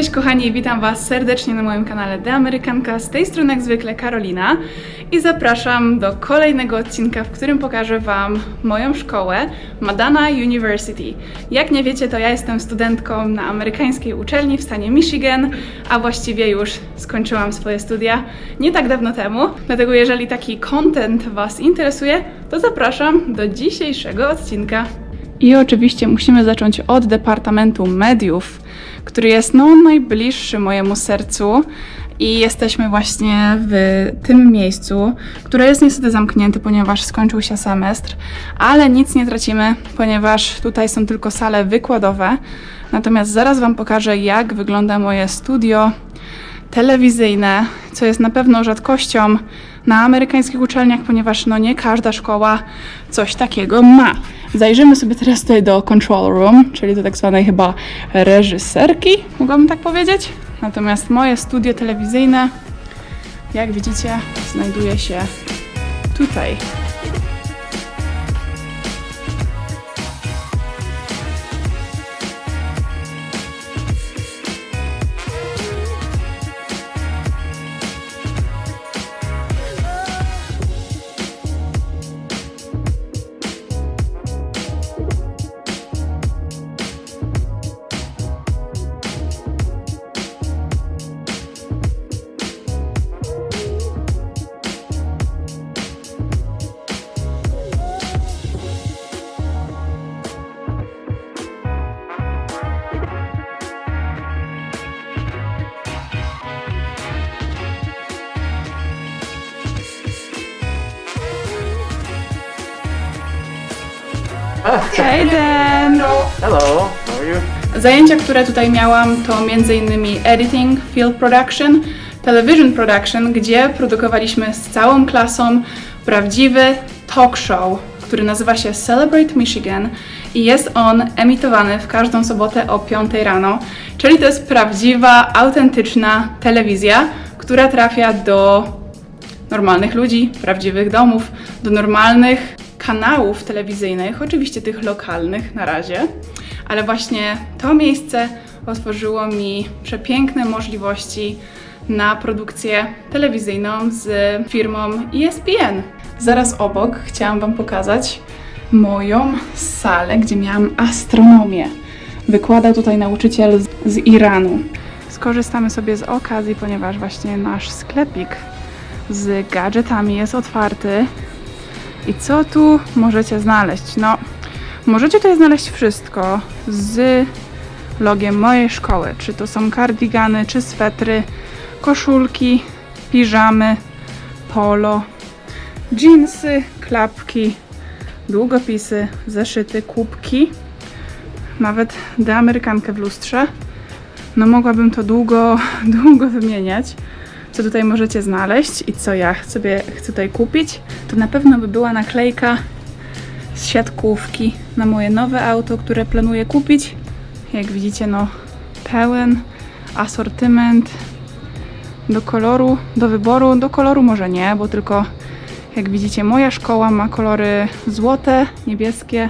Cześć kochani, witam Was serdecznie na moim kanale The Amerykanka. Z tej strony jak zwykle Karolina i zapraszam do kolejnego odcinka, w którym pokażę Wam moją szkołę Madana University. Jak nie wiecie, to ja jestem studentką na amerykańskiej uczelni w stanie Michigan, a właściwie już skończyłam swoje studia nie tak dawno temu. Dlatego jeżeli taki content Was interesuje, to zapraszam do dzisiejszego odcinka. I oczywiście musimy zacząć od Departamentu Mediów, który jest no, najbliższy mojemu sercu. I jesteśmy właśnie w tym miejscu, które jest niestety zamknięte, ponieważ skończył się semestr, ale nic nie tracimy, ponieważ tutaj są tylko sale wykładowe. Natomiast zaraz Wam pokażę, jak wygląda moje studio telewizyjne, co jest na pewno rzadkością na amerykańskich uczelniach, ponieważ no nie każda szkoła coś takiego ma. Zajrzymy sobie teraz tutaj do control room, czyli do tak zwanej chyba reżyserki, mogłabym tak powiedzieć. Natomiast moje studio telewizyjne, jak widzicie, znajduje się tutaj. Zajęcia, które tutaj miałam, to m.in. editing, field production, television production, gdzie produkowaliśmy z całą klasą prawdziwy talk show, który nazywa się Celebrate Michigan i jest on emitowany w każdą sobotę o 5 rano, czyli to jest prawdziwa, autentyczna telewizja, która trafia do normalnych ludzi, prawdziwych domów, do normalnych kanałów telewizyjnych, oczywiście tych lokalnych na razie, ale właśnie to miejsce otworzyło mi przepiękne możliwości na produkcję telewizyjną z firmą ESPN. Zaraz obok chciałam Wam pokazać moją salę, gdzie miałam astronomię. Wykładał tutaj nauczyciel z Iranu. Skorzystamy sobie z okazji, ponieważ właśnie nasz sklepik z gadżetami jest otwarty. I co tu możecie znaleźć? No, możecie tutaj znaleźć wszystko z logiem mojej szkoły. Czy to są kardigany, czy swetry, koszulki, piżamy, polo, dżinsy, klapki, długopisy, zeszyty, kubki, nawet deamerykankę w lustrze. No mogłabym to długo, długo wymieniać co tutaj możecie znaleźć i co ja sobie chcę tutaj kupić, to na pewno by była naklejka z siatkówki na moje nowe auto, które planuję kupić. Jak widzicie, no pełen asortyment do koloru, do wyboru. Do koloru może nie, bo tylko jak widzicie moja szkoła ma kolory złote, niebieskie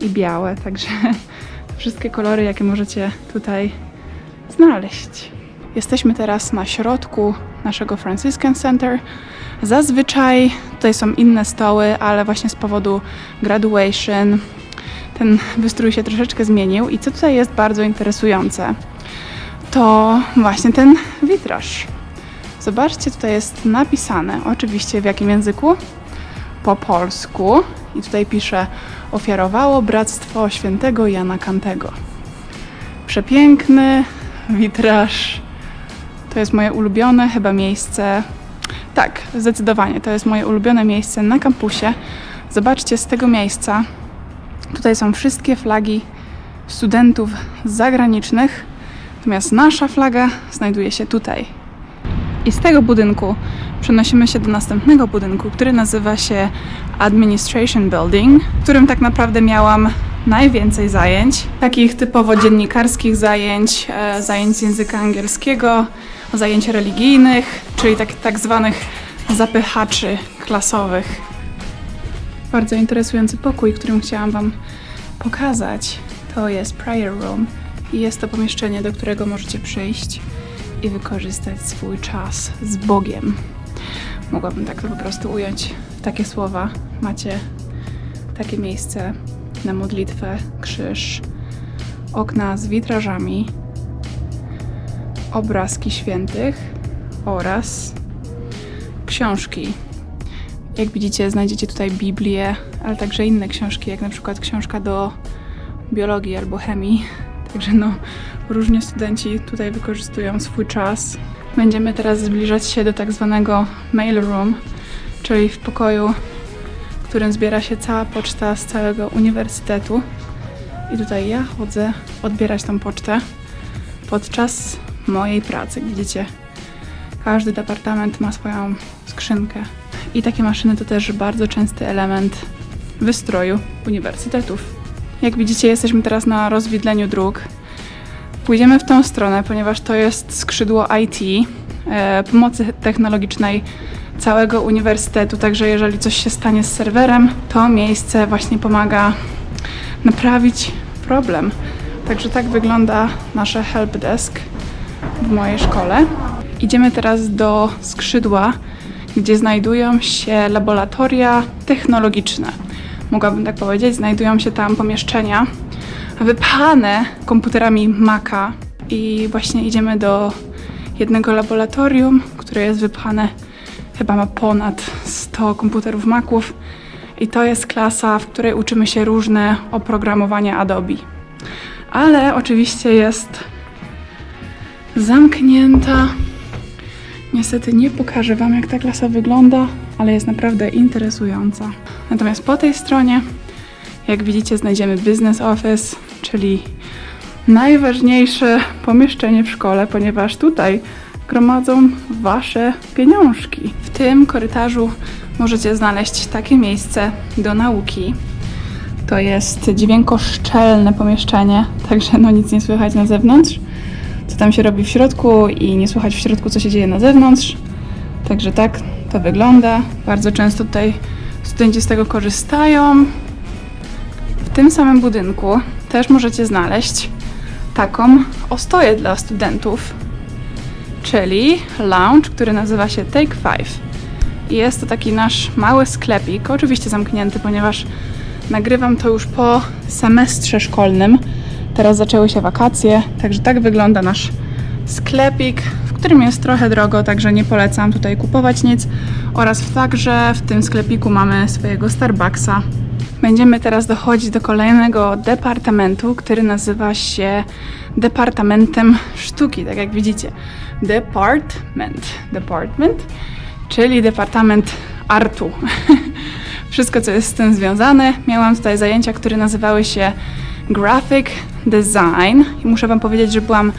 i białe, także wszystkie kolory, jakie możecie tutaj znaleźć. Jesteśmy teraz na środku naszego Franciscan Center. Zazwyczaj tutaj są inne stoły, ale właśnie z powodu graduation ten wystrój się troszeczkę zmienił. I co tutaj jest bardzo interesujące, to właśnie ten witraż. Zobaczcie, tutaj jest napisane, oczywiście w jakim języku? Po polsku. I tutaj pisze: Ofiarowało Bractwo Świętego Jana Kantego. Przepiękny witraż to jest moje ulubione chyba miejsce. Tak, zdecydowanie. To jest moje ulubione miejsce na kampusie. Zobaczcie z tego miejsca. Tutaj są wszystkie flagi studentów zagranicznych. Natomiast nasza flaga znajduje się tutaj. I z tego budynku przenosimy się do następnego budynku, który nazywa się Administration Building, w którym tak naprawdę miałam najwięcej zajęć, takich typowo dziennikarskich zajęć, e, zajęć z języka angielskiego, zajęć religijnych, czyli tak, tak zwanych zapychaczy klasowych. Bardzo interesujący pokój, którym chciałam Wam pokazać, to jest prayer room. I jest to pomieszczenie, do którego możecie przyjść i wykorzystać swój czas z Bogiem. Mogłabym tak to po prostu ująć takie słowa. Macie takie miejsce na modlitwę, krzyż, okna z witrażami, obrazki świętych oraz książki. Jak widzicie, znajdziecie tutaj Biblię, ale także inne książki, jak na przykład książka do biologii albo chemii. Także no, różnie studenci tutaj wykorzystują swój czas. Będziemy teraz zbliżać się do tak zwanego mail room, czyli w pokoju, w którym zbiera się cała poczta z całego uniwersytetu. I tutaj ja chodzę odbierać tą pocztę podczas mojej pracy. Widzicie, każdy departament ma swoją skrzynkę. I takie maszyny to też bardzo częsty element wystroju uniwersytetów. Jak widzicie, jesteśmy teraz na rozwidleniu dróg. Pójdziemy w tą stronę, ponieważ to jest skrzydło IT, e, pomocy technologicznej całego uniwersytetu. Także jeżeli coś się stanie z serwerem, to miejsce właśnie pomaga naprawić problem. Także tak wygląda nasze helpdesk w mojej szkole. Idziemy teraz do skrzydła, gdzie znajdują się laboratoria technologiczne. Mogłabym tak powiedzieć, znajdują się tam pomieszczenia wypchane komputerami Maca i właśnie idziemy do jednego laboratorium, które jest wypchane, chyba ma ponad 100 komputerów Maców i to jest klasa, w której uczymy się różne oprogramowania Adobe. Ale oczywiście jest zamknięta. Niestety nie pokażę Wam, jak ta klasa wygląda, ale jest naprawdę interesująca. Natomiast po tej stronie, jak widzicie, znajdziemy Business Office, czyli najważniejsze pomieszczenie w szkole, ponieważ tutaj gromadzą Wasze pieniążki. W tym korytarzu możecie znaleźć takie miejsce do nauki. To jest dźwiękoszczelne pomieszczenie, także no nic nie słychać na zewnątrz co tam się robi w środku i nie słuchać w środku, co się dzieje na zewnątrz. Także tak to wygląda. Bardzo często tutaj studenci z tego korzystają. W tym samym budynku też możecie znaleźć taką ostoję dla studentów, czyli lounge, który nazywa się Take Five. I jest to taki nasz mały sklepik, oczywiście zamknięty, ponieważ nagrywam to już po semestrze szkolnym Teraz zaczęły się wakacje, także tak wygląda nasz sklepik, w którym jest trochę drogo, także nie polecam tutaj kupować nic. Oraz także w tym sklepiku mamy swojego Starbucksa. Będziemy teraz dochodzić do kolejnego departamentu, który nazywa się Departamentem Sztuki, tak jak widzicie. Department. Department, czyli Departament Artu. Wszystko, co jest z tym związane. Miałam tutaj zajęcia, które nazywały się Graphic Design i muszę Wam powiedzieć, że byłam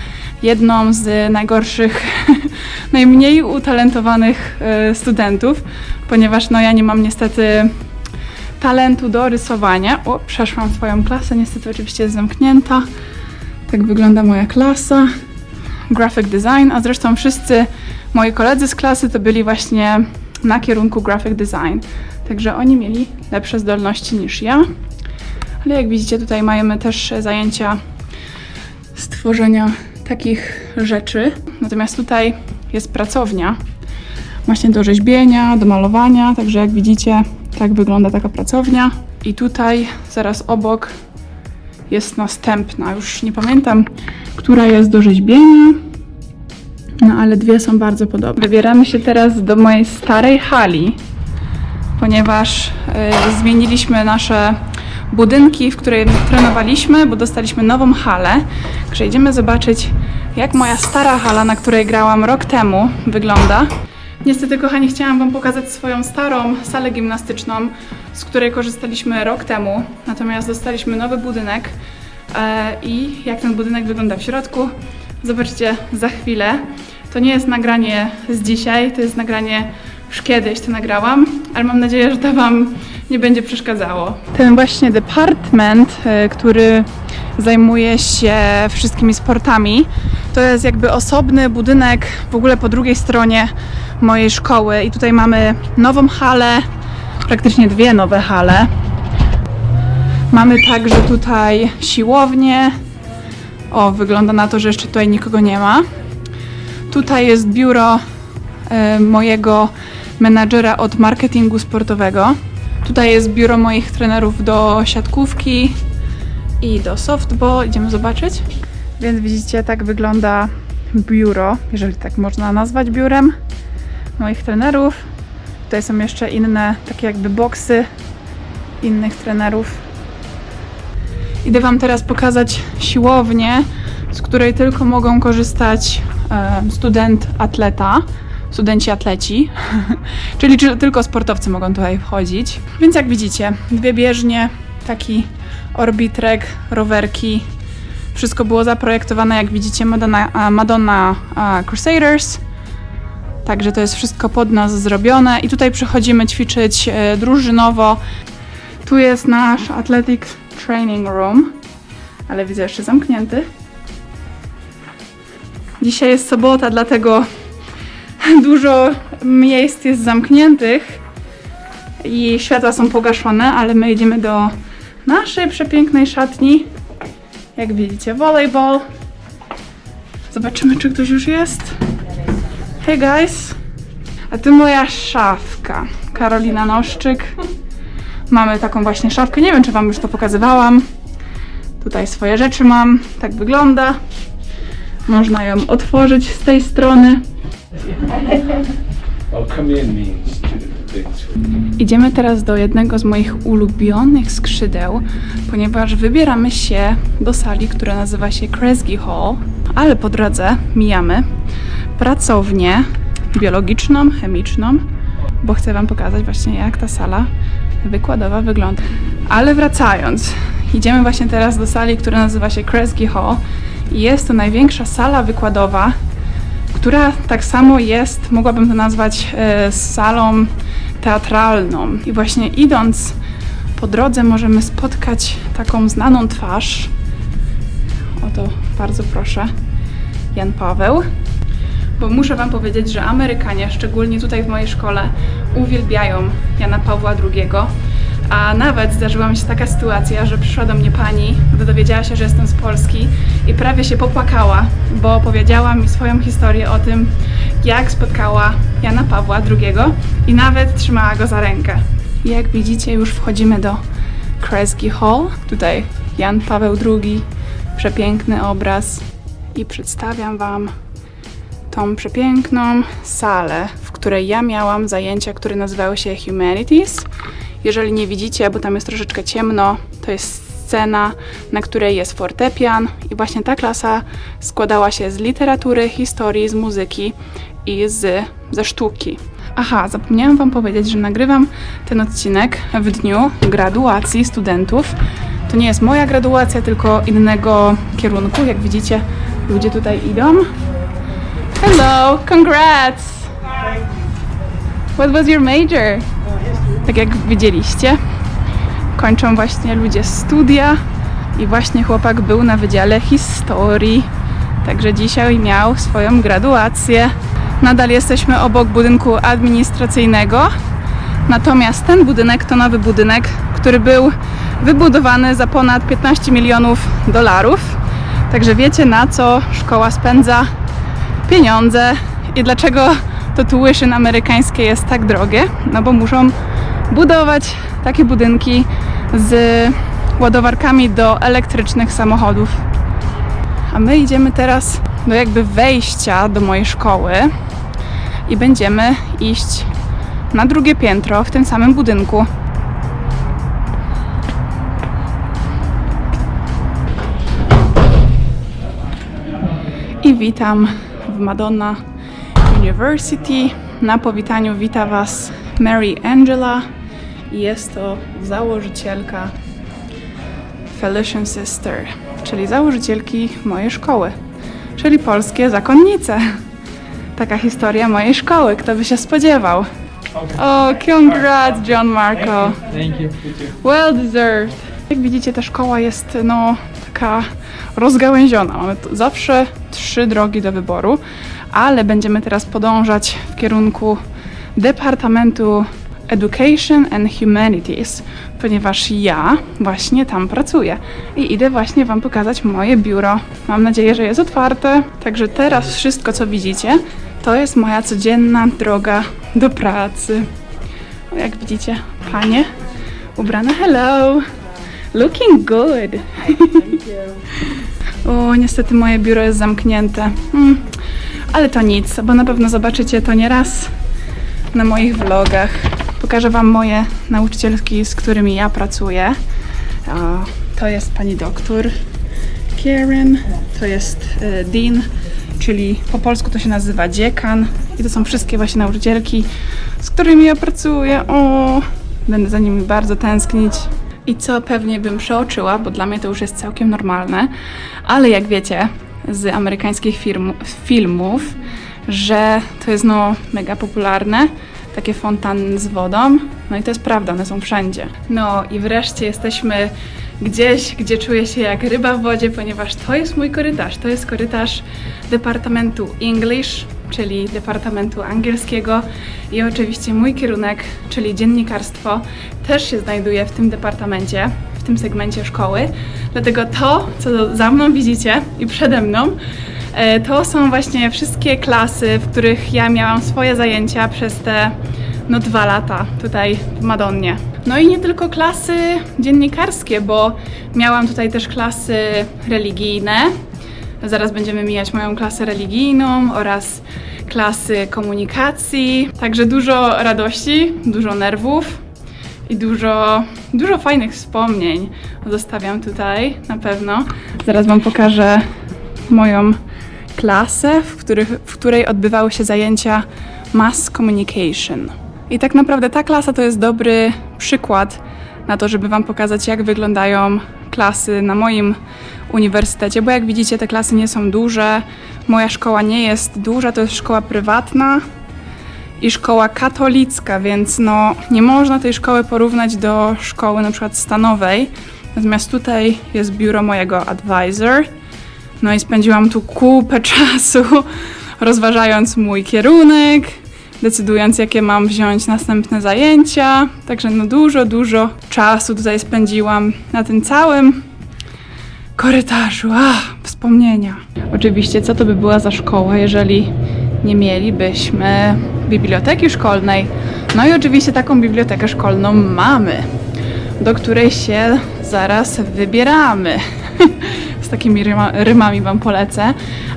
jedną z najgorszych, najmniej utalentowanych e, studentów, ponieważ no ja nie mam niestety talentu do rysowania. O, przeszłam swoją klasę, niestety oczywiście jest zamknięta. Tak wygląda moja klasa. Graphic Design, a zresztą wszyscy moi koledzy z klasy to byli właśnie na kierunku Graphic Design. Także oni mieli lepsze zdolności niż ja. Ale jak widzicie, tutaj mamy też zajęcia stworzenia takich rzeczy. Natomiast tutaj jest pracownia właśnie do rzeźbienia, do malowania. Także jak widzicie, tak wygląda taka pracownia. I tutaj zaraz obok jest następna. Już nie pamiętam, która jest do rzeźbienia. No ale dwie są bardzo podobne. Wybieramy się teraz do mojej starej hali, ponieważ y, zmieniliśmy nasze budynki, w której trenowaliśmy, bo dostaliśmy nową halę. Także idziemy zobaczyć, jak moja stara hala, na której grałam rok temu, wygląda. Niestety, kochani, chciałam Wam pokazać swoją starą salę gimnastyczną, z której korzystaliśmy rok temu. Natomiast dostaliśmy nowy budynek e, i jak ten budynek wygląda w środku, zobaczycie za chwilę. To nie jest nagranie z dzisiaj, to jest nagranie już kiedyś to nagrałam, ale mam nadzieję, że to Wam nie będzie przeszkadzało. Ten właśnie department, e, który zajmuje się wszystkimi sportami, to jest jakby osobny budynek w ogóle po drugiej stronie mojej szkoły i tutaj mamy nową halę, praktycznie dwie nowe hale. Mamy także tutaj siłownię O, wygląda na to, że jeszcze tutaj nikogo nie ma. Tutaj jest biuro mojego menadżera od marketingu sportowego. Tutaj jest biuro moich trenerów do siatkówki i do softball. Idziemy zobaczyć. Więc widzicie, tak wygląda biuro, jeżeli tak można nazwać biurem moich trenerów. Tutaj są jeszcze inne, takie jakby boksy innych trenerów. Idę Wam teraz pokazać siłownię, z której tylko mogą korzystać e, student atleta, studenci atleci, czyli czy- tylko sportowcy mogą tutaj wchodzić. Więc jak widzicie, dwie bieżnie, taki orbitrek, rowerki. Wszystko było zaprojektowane, jak widzicie, Madonna, Madonna Crusaders. Także to jest wszystko pod nas zrobione i tutaj przychodzimy ćwiczyć e, drużynowo. Tu jest nasz Athletic Training Room, ale widzę jeszcze zamknięty. Dzisiaj jest sobota, dlatego dużo miejsc jest zamkniętych i światła są pogaszone, ale my idziemy do naszej przepięknej szatni. Jak widzicie, volleyball. Zobaczymy, czy ktoś już jest. Hey guys! A tu moja szafka. Karolina Noszczyk. Mamy taką właśnie szafkę. Nie wiem, czy Wam już to pokazywałam. Tutaj swoje rzeczy mam. Tak wygląda. Można ją otworzyć z tej strony. Idziemy teraz do jednego z moich ulubionych skrzydeł, ponieważ wybieramy się do sali, która nazywa się Kresge Hall, ale po drodze mijamy pracownię biologiczną, chemiczną, bo chcę Wam pokazać właśnie jak ta sala wykładowa wygląda. Ale wracając, idziemy właśnie teraz do sali, która nazywa się Kresge Hall i jest to największa sala wykładowa która tak samo jest, mogłabym to nazwać e, salą teatralną. I właśnie idąc po drodze możemy spotkać taką znaną twarz. Oto bardzo proszę, Jan Paweł. Bo muszę Wam powiedzieć, że Amerykanie, szczególnie tutaj w mojej szkole, uwielbiają Jana Pawła II. A nawet zdarzyła mi się taka sytuacja, że przyszła do mnie pani, gdy dowiedziała się, że jestem z Polski i prawie się popłakała, bo opowiedziała mi swoją historię o tym, jak spotkała Jana Pawła II i nawet trzymała go za rękę. Jak widzicie, już wchodzimy do Kresge Hall. Tutaj Jan Paweł II, przepiękny obraz i przedstawiam Wam tą przepiękną salę, w której ja miałam zajęcia, które nazywały się Humanities. Jeżeli nie widzicie, bo tam jest troszeczkę ciemno, to jest scena, na której jest fortepian i właśnie ta klasa składała się z literatury, historii, z muzyki i z, ze sztuki. Aha, zapomniałam Wam powiedzieć, że nagrywam ten odcinek w dniu graduacji studentów. To nie jest moja graduacja, tylko innego kierunku. Jak widzicie, ludzie tutaj idą. Hello, congrats! What was your major? Tak jak widzieliście, kończą właśnie ludzie studia i właśnie chłopak był na Wydziale Historii. Także dzisiaj miał swoją graduację. Nadal jesteśmy obok budynku administracyjnego. Natomiast ten budynek to nowy budynek, który był wybudowany za ponad 15 milionów dolarów. Także wiecie na co szkoła spędza pieniądze i dlaczego to tuition amerykańskie jest tak drogie? No bo muszą budować takie budynki z ładowarkami do elektrycznych samochodów. A my idziemy teraz do jakby wejścia do mojej szkoły i będziemy iść na drugie piętro w tym samym budynku. I witam w Madonna University. Na powitaniu wita Was Mary Angela. i Jest to założycielka Felician Sister, czyli założycielki mojej szkoły, czyli polskie zakonnice. Taka historia mojej szkoły, kto by się spodziewał. O, congrats John Marco. Thank you. Well deserved. Jak widzicie, ta szkoła jest no taka rozgałęziona. Mamy zawsze trzy drogi do wyboru, ale będziemy teraz podążać w kierunku Departamentu Education and Humanities, ponieważ ja właśnie tam pracuję i idę właśnie Wam pokazać moje biuro. Mam nadzieję, że jest otwarte. Także teraz wszystko, co widzicie, to jest moja codzienna droga do pracy. Jak widzicie, panie ubrane hello, looking good. o, niestety moje biuro jest zamknięte. Hmm. Ale to nic, bo na pewno zobaczycie to nie raz na moich vlogach. Pokażę Wam moje nauczycielki, z którymi ja pracuję. O, to jest pani doktor Karen, to jest e, Dean, czyli po polsku to się nazywa dziekan. I to są wszystkie właśnie nauczycielki, z którymi ja pracuję. O, będę za nimi bardzo tęsknić. I co pewnie bym przeoczyła, bo dla mnie to już jest całkiem normalne, ale jak wiecie z amerykańskich firm, filmów, że to jest no mega popularne, takie fontanny z wodą. No i to jest prawda, one są wszędzie. No i wreszcie jesteśmy gdzieś, gdzie czuję się jak ryba w wodzie, ponieważ to jest mój korytarz. To jest korytarz Departamentu English, czyli Departamentu Angielskiego i oczywiście mój kierunek, czyli dziennikarstwo, też się znajduje w tym departamencie, w tym segmencie szkoły. Dlatego to, co za mną widzicie i przede mną, E, To są właśnie wszystkie klasy, w których ja miałam swoje zajęcia przez te no, dwa lata tutaj w Madonnie. No i nie tylko klasy dziennikarskie, bo miałam tutaj też klasy religijne. Zaraz będziemy mijać moją klasę religijną oraz klasy komunikacji. Także dużo radości, dużo nerwów i dużo, dużo fajnych wspomnień zostawiam tutaj na pewno. Zaraz Wam pokażę moją klasę, w, których, w której odbywały się zajęcia Mass Communication. I tak naprawdę ta klasa to jest dobry przykład na to, żeby Wam pokazać, jak wyglądają klasy na moim uniwersytecie, bo jak widzicie, te klasy nie są duże. Moja szkoła nie jest duża, to jest szkoła prywatna i szkoła katolicka, więc no nie można tej szkoły porównać do szkoły na przykład stanowej. Natomiast tutaj jest biuro mojego advisor, no i spędziłam tu kupę czasu rozważając mój kierunek, decydując jakie mam wziąć następne zajęcia. Także no dużo, dużo czasu tutaj spędziłam na tym całym korytarzu. Ach, wspomnienia. Oczywiście, co to by była za szkoła, jeżeli nie mielibyśmy biblioteki szkolnej? No i oczywiście taką bibliotekę szkolną mamy, do której się zaraz wybieramy. Z takimi ryma, rymami Wam polecę,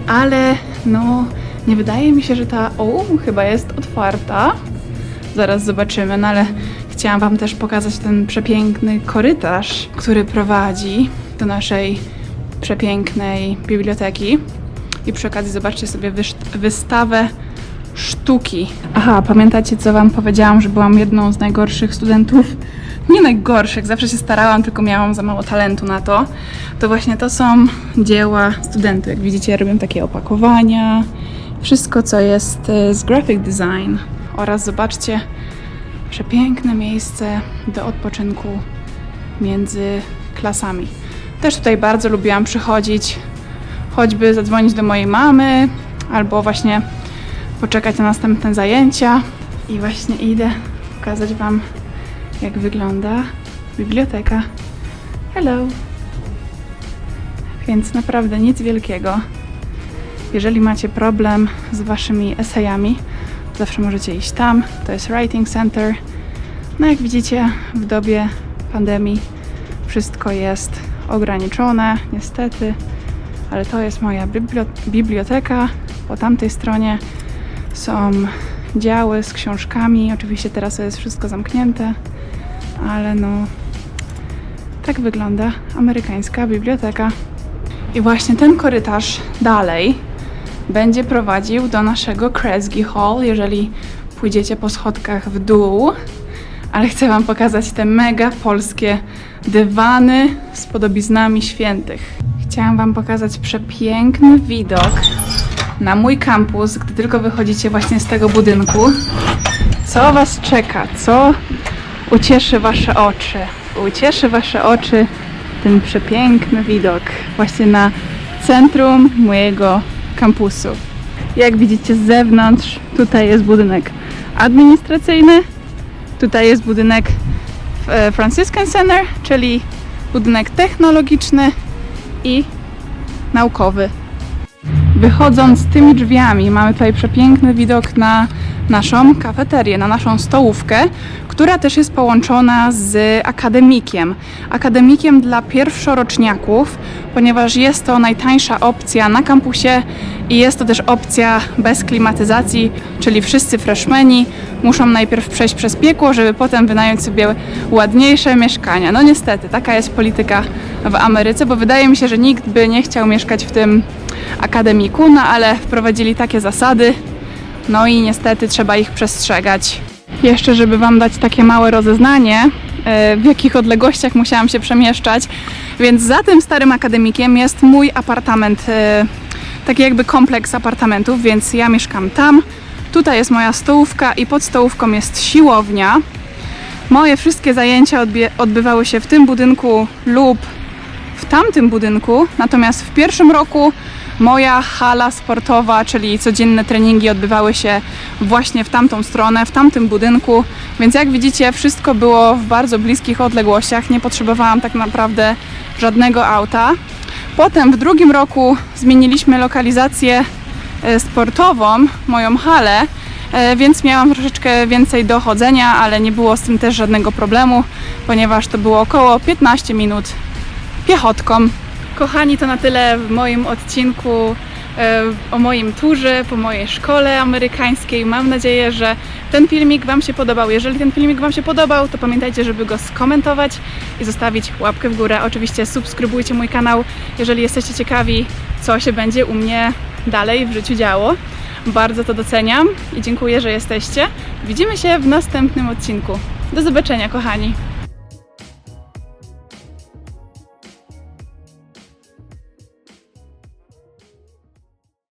ale no nie wydaje mi się, że ta. O, chyba jest otwarta. Zaraz zobaczymy, no ale chciałam Wam też pokazać ten przepiękny korytarz, który prowadzi do naszej przepięknej biblioteki. I przy okazji zobaczcie sobie wystawę sztuki. Aha, pamiętacie co Wam powiedziałam, że byłam jedną z najgorszych studentów? Nie najgorszych, zawsze się starałam, tylko miałam za mało talentu na to. To właśnie to są dzieła studentów. Jak widzicie, robię takie opakowania, wszystko co jest e, z graphic design. Oraz zobaczcie, przepiękne miejsce do odpoczynku między klasami. Też tutaj bardzo lubiłam przychodzić, choćby zadzwonić do mojej mamy, albo właśnie poczekać na następne zajęcia. I właśnie idę pokazać Wam, jak wygląda biblioteka. Hello! Więc naprawdę nic wielkiego. Jeżeli macie problem z Waszymi esejami, zawsze możecie iść tam. To jest Writing Center. No jak widzicie, w dobie pandemii wszystko jest ograniczone, niestety, ale to jest moja biblio- biblioteka. Po tamtej stronie są działy z książkami. Oczywiście teraz jest wszystko zamknięte, ale no tak wygląda amerykańska biblioteka. I właśnie ten korytarz dalej będzie prowadził do naszego Kresge Hall, jeżeli pójdziecie po schodkach w dół. Ale chcę Wam pokazać te mega polskie dywany z podobiznami świętych. Chciałam Wam pokazać przepiękny widok na mój kampus, gdy tylko wychodzicie właśnie z tego budynku. Co Was czeka? Co ucieszy Wasze oczy? Ucieszy Wasze oczy ten przepiękny widok właśnie na centrum mojego kampusu. Jak widzicie z zewnątrz, tutaj jest budynek administracyjny, Tutaj jest budynek e, Franciscan Center, czyli budynek technologiczny i naukowy. Wychodząc tymi drzwiami, mamy tutaj przepiękny widok na naszą kafeterię, na naszą stołówkę, która też jest połączona z akademikiem. Akademikiem dla pierwszoroczniaków, ponieważ jest to najtańsza opcja na kampusie i jest to też opcja bez klimatyzacji, czyli wszyscy freshmeni muszą najpierw przejść przez piekło, żeby potem wynająć sobie ładniejsze mieszkania. No niestety, taka jest polityka w Ameryce, bo wydaje mi się, że nikt by nie chciał mieszkać w tym akademiku, no ale wprowadzili takie zasady, no i niestety trzeba ich przestrzegać. Jeszcze, żeby Wam dać takie małe rozeznanie, e, w jakich odległościach musiałam się przemieszczać, więc za tym starym akademikiem jest mój apartament, e, taki jakby kompleks apartamentów, więc ja mieszkam tam. Tutaj jest moja stołówka i pod stołówką jest siłownia. Moje wszystkie zajęcia odbywały się w tym budynku lub w tamtym budynku, natomiast w pierwszym roku moja hala sportowa, czyli codzienne treningi odbywały się właśnie w tamtą stronę, w tamtym budynku, więc jak widzicie wszystko było w bardzo bliskich odległościach, nie potrzebowałam tak naprawdę żadnego auta. Potem w drugim roku zmieniliśmy lokalizację e, sportową, moją halę, e, więc miałam troszeczkę więcej do chodzenia, ale nie było z tym też żadnego problemu, ponieważ to było około 15 minut piechotką. Kochani, to na tyle w moim odcinku e, o moim turze po mojej szkole amerykańskiej. Mam nadzieję, że ten filmik Wam się podobał. Jeżeli ten filmik Wam się podobał, to pamiętajcie, żeby go skomentować i zostawić łapkę w górę. Oczywiście subskrybujcie mój kanał, jeżeli jesteście ciekawi, co się będzie u mnie dalej w życiu działo. Bardzo to doceniam i dziękuję, że jesteście. Widzimy się w następnym odcinku. Do zobaczenia, kochani.